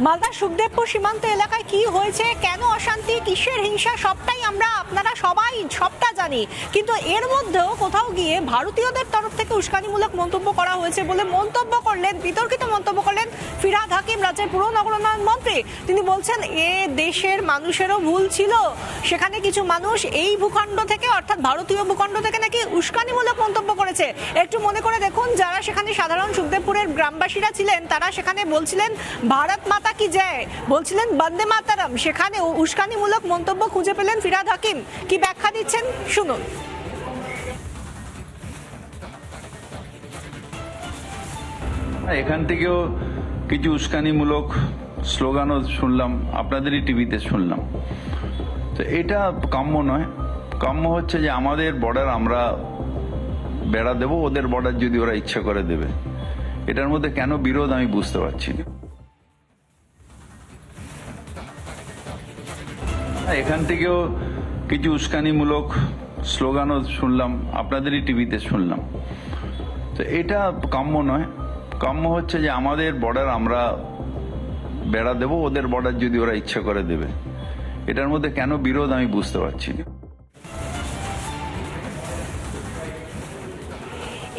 মালদার সুখদেবপুর সীমান্ত এলাকায় কি হয়েছে? কেন অশান্তি? কিসের হিংসা? সবটাই আমরা আপনারা সবাই সবটা জানি। কিন্তু এর মধ্যেও কোথাও গিয়ে ভারতীয়দের তরফ থেকে উস্কানিমূলক মন্তব্য করা হয়েছে বলে মন্তব্য করলেন, বিতর্কিত মন্তব্য করলেন ফিরাদ হাকিম, রাজ্যের পুর নগরোন্নয়ন মন্ত্রী। তিনি বলছেন, এ দেশের মানুষেরও ভুল ছিল। সেখানে কিছু মানুষ এই ভূখণ্ড থেকে, অর্থাৎ ভারতীয় ভূখণ্ড থেকে নাকি উস্কানিমূলক মন্তব্য করেছে। একটু মনে করে দেখুন, যারা সেখানে সাধারণ সুখদেবপুরের গ্রামবাসীরা ছিলেন, তারা সেখানে বলছিলেন, ভারত মাতা কি জয়? বলছিলেন, বন্দে মাতারম। সেখানে উস্কানিমূলক মন্তব্য খুঁজে পেলেন ফিরাদ হাকিম। কি ব্যাখ্যা দিচ্ছেন? শুনুন। এখান থেকেও কিছু উস্কানিমূলক স্লোগানও শুনলাম, আপনাদেরই টিভিতে শুনলাম। তো এটা কাম্য নয়। কাম্য হচ্ছে যে আমাদের বর্ডার আমরা বেড়া দেব, ওদের বর্ডার যদি ওরা ইচ্ছা করে দেবে। এটার মধ্যে কেন বিরোধ আমি বুঝতে পারছি না। এখান থেকেও কিছু উস্কানিমূলক স্লোগানও শুনলাম, আপনাদেরই টিভিতে শুনলাম। তো এটা কাম্য নয়। কাম্য হচ্ছে যে আমাদের বর্ডার আমরা বেড়া দেব, ওদের বর্ডার যদি ওরা ইচ্ছে করে দেবে। এটার মধ্যে কেন বিরোধ আমি বুঝতে পারছি না।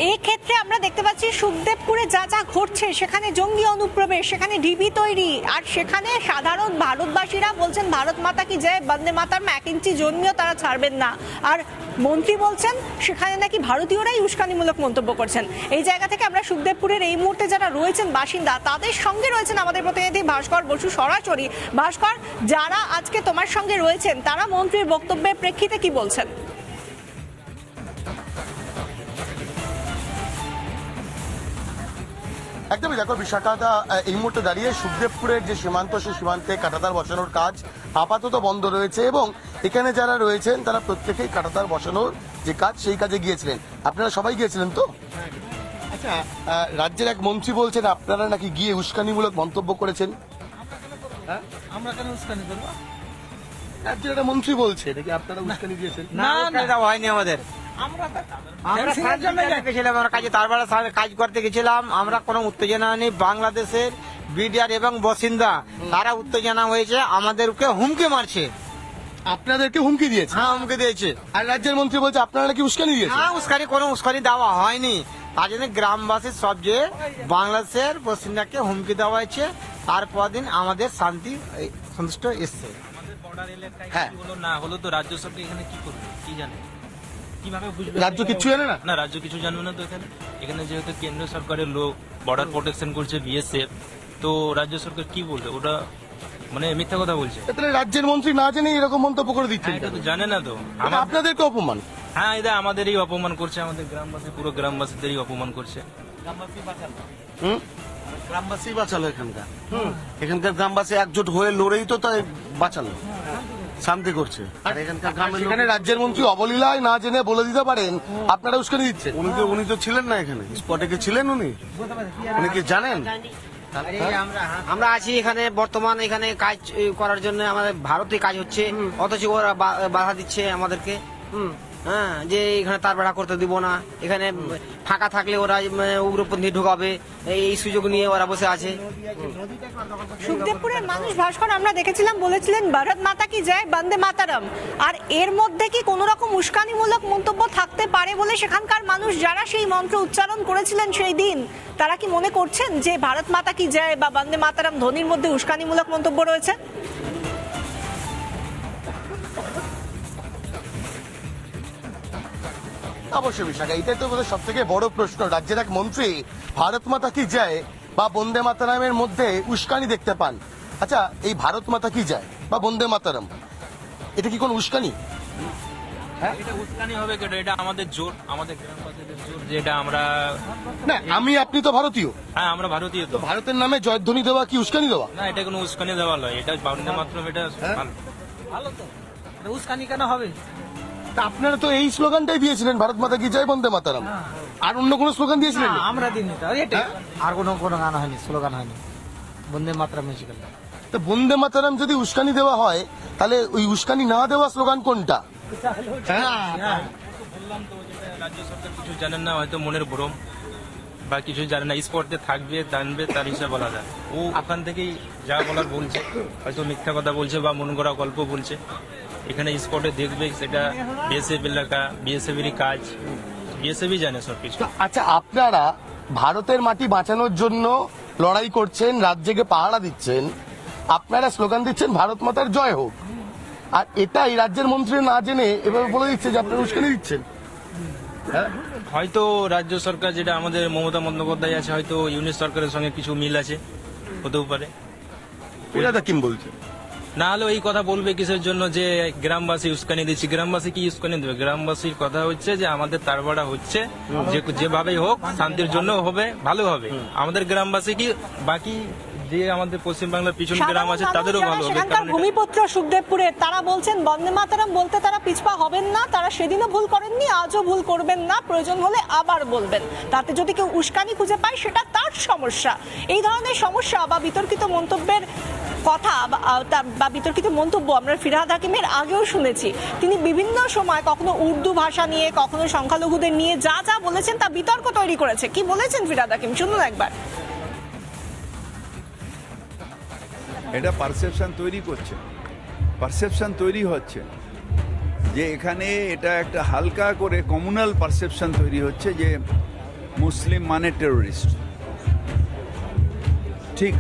এই ক্ষেত্রে আমরা দেখতে পাচ্ছি সুখদেবপুরে যা যা ঘটছে, সেখানে জঙ্গি অনুপ্রবেশ, সেখানে ঢিবি তৈরি। আর সেখানে সাধারণ ভারতবাসীরা বলছেন, ভারত মাতা কি জয়, বন্দে মাতার এক ইঞ্চি জন্মিও তারা ছাড়বেন না। আর মন্ত্রী বলছেন, সেখানে নাকি ভারতীয়রাই উস্কানিমূলক মন্তব্য করছেন। এই জায়গা থেকে আমরা সুখদেবপুরের এই মুহূর্তে যারা রয়েছেন বাসিন্দা, তাদের সঙ্গে রয়েছেন আমাদের প্রতিনিধি ভাস্কর বসু সরাসরি। ভাস্কর, যারা আজকে তোমার সঙ্গে রয়েছেন, তারা মন্ত্রীর বক্তব্যের প্রেক্ষিতে কি বলছেন? একদমই দেখো আহ, এই মুহূর্তে দাঁড়িয়ে সুখদেবপুরের যে সীমান্ত সেই সীমান্তে কাঁটাতার বসানোর কাজ আপাতত বন্ধ রয়েছে এবং এখানে যারা রয়েছেন তারা প্রত্যেকেই কাঁটাতার বসানোর যে কাজ সেই কাজে গিয়েছিলেন। আপনারা সবাই গিয়েছিলেন তো? আচ্ছা রাজ্যের এক মন্ত্রী বলছেন আপনারা নাকি গিয়ে উস্কানিমূলক মন্তব্য করেছেন? আমরা কেন উস্কানি করব? রাজ্যের একটা মন্ত্রী বলছে নাকি আপনারা উস্কানি দিয়েছেন? না না। হয়নি আমাদের। আমরা কাজে তারপরে কাজ করতে গেছিলাম। আমরা কোনো উত্তেজনা নেই। বাংলাদেশের বিডিআর এবং বাসিন্দা তারা উত্তেজনা হয়েছে। আমাদেরকে হুমকি মারছে। আপনাদেরকে হুমকি দিয়েছে? হ্যাঁ হুমকি দিয়েছে। আর রাজ্যের মন্ত্রী বলছে আপনারা নাকি উস্কানি দিয়েছেন? হ্যাঁ উস্কানি কোনো উস্কানি দেওয়া হয়নি। তার জন্য গ্রামবাসীর সবচেয়ে বাংলাদেশের বাসিন্দাকে হুমকি দেওয়া হয়েছে তারপর দিন আমাদের শান্তি সন্তুষ্ট এসছে। আমাদের বর্ডার এলাকায় হ্যাঁ। হলো না হলো তো রাজ্য সরকার এখানে কি করবে? কি জানে? কীভাবে বুঝবে? রাজ্য কিছু জানে না? না রাজ্য কিছু জানবে না তো এখানে। এখানে যেহেতু কেন্দ্র সরকারের লোক বর্ডার প্রোটেকশন করছে বিএসএফ তো রাজ্য সরকার কি বলবে? ওটা মানে মিথ্যা কথা বলছে। তাহলে রাজ্যের মন্ত্রী না জেনে এরকম মন্তব্য করে দিচ্ছেন হ্যাঁ এটা তো জানে না তো। আপনাদেরকে অপমান। হ্যাঁ এটা আমাদেরই অপমান করছে আমাদের গ্রামবাসী পুরো গ্রামবাসীদেরই অপমান করছে। হুম? গ্রামবাসী বাঁচালো এখানকার। এখানকার গ্রামবাসী একজোট হয়ে লড়েই তো তাই বাঁচালো। শান্তি করছে। এখানে এখানকার গ্রামের লোক- সেখানে রাজ্যের মন্ত্রী অবলীলায় না জেনে বলে দিতে পারেন আপনারা উস্কানি দিচ্ছেন। উনি তো উনি তো ছিলেন না এখানে। স্পটে কি ছিলেন উনি? উনি কি জানেন? আমরা আছি এখানে বর্তমান এখানে কাজ এ, করার জন্য আমাদের ভারতে কাজ হচ্ছে। অথচ ওরা বা- বাধা দিচ্ছে আমাদেরকে। হ্যাঁ যে এখানে তার বেড়া করতে দিব না। এখানে ফাঁকা থাকলে ওরা উগ্রপন্থী ঢুকাবে। এই সুযোগ নিয়ে ওরা বসে আছে। সুখদেবপুরের মানুষ ভাস্কর আমরা দেখেছিলাম বলেছিলেন ভারত মাতা কি জয়? বন্দে মাতারম। আর এর মধ্যে কি কোনো রকম উস্কানিমূলক মন্তব্য থাকতে পারে বলে সেখানকার মানুষ যারা সেই মন্ত্র উচ্চারণ করেছিলেন সেই দিন তারা কি মনে করছেন যে ভারত মাতা কি জয় বা বন্দে মাতারম ধ্বনির মধ্যে উস্কানিমূলক মন্তব্য রয়েছে? অবশ্যই বিশাখা এটাই তো বোধহয় সব থেকে বড় প্রশ্ন। রাজ্যের এক মন্ত্রী ভারত মাতা কি যায় বা বন্দে মাতারামের মধ্যে উস্কানি দেখতে পান? আচ্ছা এই ভারত মাতা কি যায় বা বন্দে মাতারাম এটা কি কোনো উস্কানি? এটা উস্কানি হবে কেন? এটা আমাদের জোর আমাদের গ্রামবাসীদের জোর যে এটা আমরা না আমি আপনি তো ভারতীয়। হ্যাঁ আমরা ভারতীয় তো। ভারতের নামে জয়ধ্বনি দেওয়া কি উস্কানি দেওয়া? না এটা কোনো উস্কানি দেওয়া নয় এটা মাত্র এটা ভালো। ভালো তো উস্কানি কেন হবে? তা আপনারা তো এই স্লোগানটাই দিয়েছিলেন ভারত মাতা কি জয় বন্দে মাতারাম আর অন্য কোনো স্লোগান দিয়েছিলেন? না, আমরা দিইনি তো এটাই। আর কোনো কোনো গান হয়নি স্লোগান হয়নি। বন্দে মাত্রা মিউজিক্যাল তো বন্দে মাতারাম যদি উস্কানি দেওয়া হয় তাহলে ওই উস্কানি না দেওয়া স্লোগান কোনটা? হ্যাঁ? বললাম রাজ্য সরকার কিছু জানেন না। হয়তো মনের ভ্রম বা কিছু জানে না স্পটে থাকবে জানবে তার হিসাব বলা যায় ও ওখান থেকেই যা বলার বলছে হয়তো মিথ্যা কথা বলছে বা মন করা গল্প বলছে এখানে স্পটে দেখবে সেটা বিএসএফ এলাকা বিএসএফ এরই কাজ। বিএসএফই জানে সবকিছু আচ্ছা আপনারা ভারতের মাটি বাঁচানোর জন্য লড়াই করছেন রাজ্যকে পাহারা দিচ্ছেন। আপনারা স্লোগান দিচ্ছেন ভারত মাতার জয় হোক। আর এটাই রাজ্যের মন্ত্রী না জেনে এভাবে বলে দিচ্ছে যে আপনারা উস্কানি দিচ্ছেন। হয়তো রাজ্য সরকার যেটা আমাদের মমতা বন্দ্যোপাধ্যায় আছে হয়তো ইউনিট সরকারের সঙ্গে কিছু মিল আছে হতেও পারে। ফিরাদ হাকিম বলছে? না হলে এই কথা বলবে কিসের জন্য যে গ্রামবাসী উস্কানি দিচ্ছি? গ্রামবাসী কি উস্কানি দেবে? গ্রামবাসীর কথা হচ্ছে যে আমাদের তারবাড়া হচ্ছে যে যেভাবেই হোক শান্তির জন্য হবে ভালো হবে। আমাদের গ্রামবাসী কি বাকি যে আমাদের পশ্চিমবাংলার পিছন গ্রাম আছে তাদেরও ভালো হবে কারণ ভূমিপুত্র সুখদেবপুরে তারা বলছেন বন্দে মাতারাম বলতে তারা পিছপা হবেন না তারা সেদিনও ভুল করেননি আজও ভুল করবেন না প্রয়োজন হলে আবার বলবেন। তাতে যদি কেউ উস্কানি খুঁজে পায় সেটা তার সমস্যা। এই ধরনের সমস্যা বা বিতর্কিত মন্তব্যের কথা বা- বিতর্কিত মন্তব্য আমরা ফিরহাদ হাকিমের আগেও শুনেছি। তিনি বিভিন্ন সময় কখনো উর্দু ভাষা নিয়ে, কখনো সংখ্যালঘুদের নিয়ে যা যা বলেছেন তা বিতর্ক তৈরি করেছে। কি বলেছেন ফিরহাদ হাকিম? শুনুন একবার। এটা পারসেপশন তৈরি করছে। পারসেপশন তৈরি হচ্ছে। যে এখানে এটা একটা হালকা করে কমিউনাল পারসেপশন তৈরি হচ্ছে যে মুসলিম মানে টেরোরিস্ট ঠিক?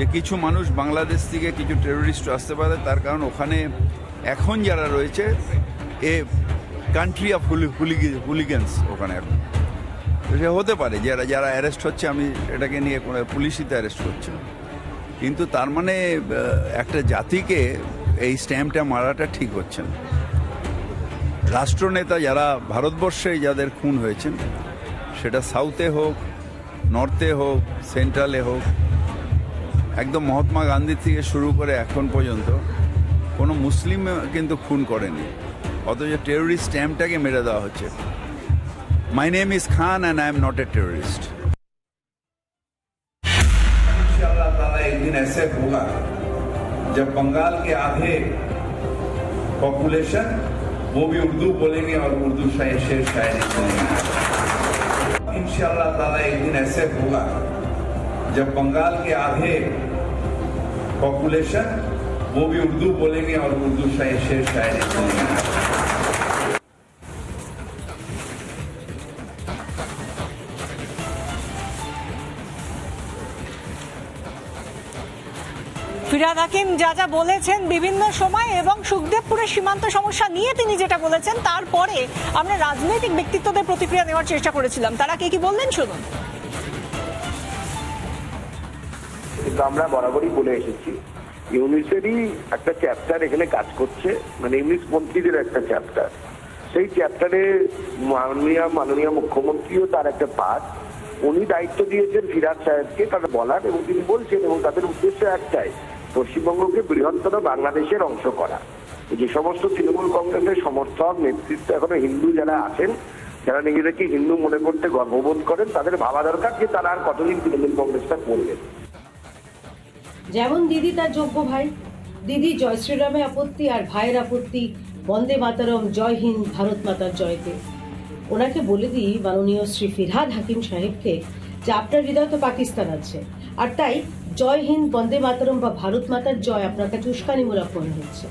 যে কিছু মানুষ বাংলাদেশ থেকে কিছু টেরোরিস্ট আসতে পারে, তার কারণ ওখানে এখন যারা রয়েছে, এ কান্ট্রি অফ হুলিগেন্স ওখানে। এখন সে হতে পারে, যারা যারা অ্যারেস্ট হচ্ছে, আমি এটাকে নিয়ে কোনো পুলিশই তো অ্যারেস্ট করছে কিন্তু তার মানে একটা জাতিকে এই স্ট্যাম্পটা মারাটা ঠিক হচ্ছে না। রাষ্ট্রনেতা যারা ভারতবর্ষে যাদের খুন হয়েছেন, সেটা সাউথে হোক নর্থে হোক সেন্ট্রালে হোক একদম মহাত্মা গান্ধী থেকে শুরু করে এখন পর্যন্ত কোনো মুসলিম কিন্তু খুন করেনি অথচ টেরোরিস্ট স্ট্যাম্পটাকে মেরে দেওয়া হচ্ছে my name is Khan and I am not a terrorist इंशाल्लाह ताला एक दिन ऐसे होगा जब बंगाल के आधे पॉपुलेशन वो भी उर्दू बोलेंगे और उर्दू शायर शेर शायरी बोलेंगे इंशाल्लाह ताला एक दिन ऐसे होगा जब बंगाल के आधे पॉपुलेशन वो भी उर्दू बोलेंगे और उर्दू शायर शेर शायरी बोलेंगे ফিরাদ হাকিম যা যা বলেছেন বিভিন্ন সময় এবং সুখদেবপুরের সীমান্ত সমস্যা নিয়ে তিনি যেটা বলেছেন তারপরে আমরা রাজনৈতিক ব্যক্তিত্বদের প্রতিক্রিয়া নেওয়ার চেষ্টা করেছিলাম তারা কে কি বললেন শুনুন কিন্তু আমরা বরাবরই বলে এসেছি। ইউনিসেরই একটা চ্যাপ্টার এখানে কাজ করছে মানে ইউনিস মন্ত্রীদের একটা চ্যাপ্টার সেই চ্যাপ্টারে মাননীয় মাননীয় মুখ্যমন্ত্রীও তার একটা পাঠ উনি দায়িত্ব দিয়েছেন ফিরাজ সাহেবকে তাদের বলার এবং তিনি বলছেন এবং তাদের উদ্দেশ্য একটাই, পশ্চিমবঙ্গকে বৃহত্তর বাংলাদেশের অংশ করা। যে সমস্ত তৃণমূল কংগ্রেসের সমর্থক, নেতৃত্ব এখনও হিন্দু যারা আছেন, যারা নিজেদেরকে হিন্দু মনে করতে গর্ববোধ করেন, তাদের ভাবা দরকার যে তারা আর কতদিন তৃণমূল কংগ্রেসটা করবেন। যেমন দিদি তার যোগ্য ভাই। দিদি জয় শ্রীরামে আপত্তি আর ভাইয়ের আপত্তি। বন্দে মাতারম, জয় হিন্দ, ভারত মাতার জয়তে। ওনাকে বলে দিই মাননীয় শ্রী ফিরহাদ হাকিম সাহেবকে যে আপনার হৃদয় তো পাকিস্তান আছে। আর তাই জয় হিন্দ, বন্দে মাতারম বা ভারত মাতার জয় আপনার কাছে উস্কানিমূলক মনে হচ্ছে।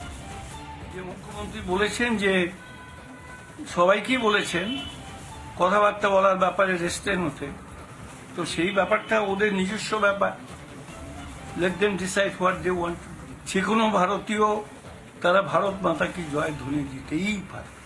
মুখ্যমন্ত্রী বলেছেন যে, সবাইকেই বলেছেন, কথাবার্তা বলার ব্যাপারে রেস্টেন হতে তো সেই ব্যাপারটা ওদের নিজস্ব ব্যাপার। Let them decide what they want যে কোনো ভারতীয়, তারা ভারত মাতাকে জয় ধ্বনি দিতেই পারে